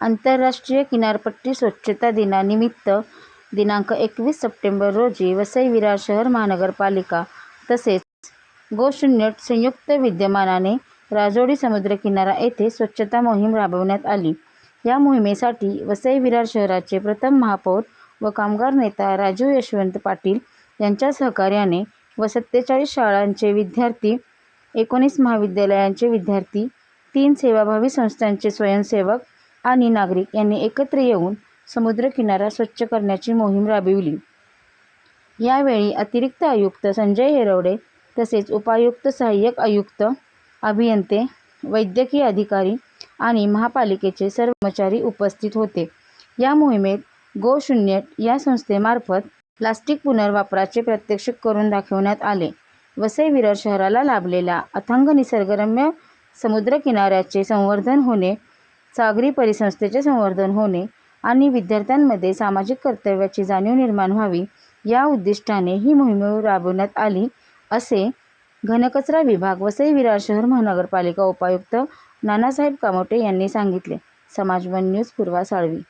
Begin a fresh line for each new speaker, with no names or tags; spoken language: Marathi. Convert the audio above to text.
आंतरराष्ट्रीय किनारपट्टी स्वच्छता दिनानिमित्त दिनांक एकवीस सप्टेंबर रोजी वसई विरार शहर महानगरपालिका तसेच गोशून्य संयुक्त विद्यमानाने राजोडी समुद्रकिनारा येथे स्वच्छता मोहीम राबवण्यात आली. या मोहिमेसाठी वसई विरार शहराचे प्रथम महापौर व कामगार नेता राजीव यशवंत पाटील यांच्या सहकार्याने व सत्तेचाळीस शाळांचे विद्यार्थी, एकोणीस महाविद्यालयांचे विद्यार्थी, तीन सेवाभावी संस्थांचे स्वयंसेवक आणि नागरिक यांनी एकत्र येऊन समुद्रकिनारा स्वच्छ करण्याची मोहीम राबविली. यावेळी अतिरिक्त आयुक्त संजय हेरवडे तसेच उपायुक्त, सहाय्यक आयुक्त, अभियंते, वैद्यकीय अधिकारी आणि महापालिकेचे सर्व कर्मचारी उपस्थित होते. या मोहिमेत गो शून्य या संस्थेमार्फत प्लास्टिक पुनर्वापराचे प्रत्यक्ष करून दाखवण्यात आले. वसई विरार शहराला लाभलेल्या अथांग निसर्गरम्य समुद्रकिनाऱ्याचे संवर्धन होणे, सागरी परिसंस्थेचे संवर्धन होणे आणि विद्यार्थ्यांमध्ये सामाजिक कर्तव्याची जाणीव निर्माण व्हावी या उद्दिष्टाने ही मोहीम राबवण्यात आली असे घनकचरा विभाग, वसई विरार शहर महानगरपालिका उपायुक्त नानासाहेब कामोटे यांनी सांगितले. समाज वन न्यूज पूर्वा साळवी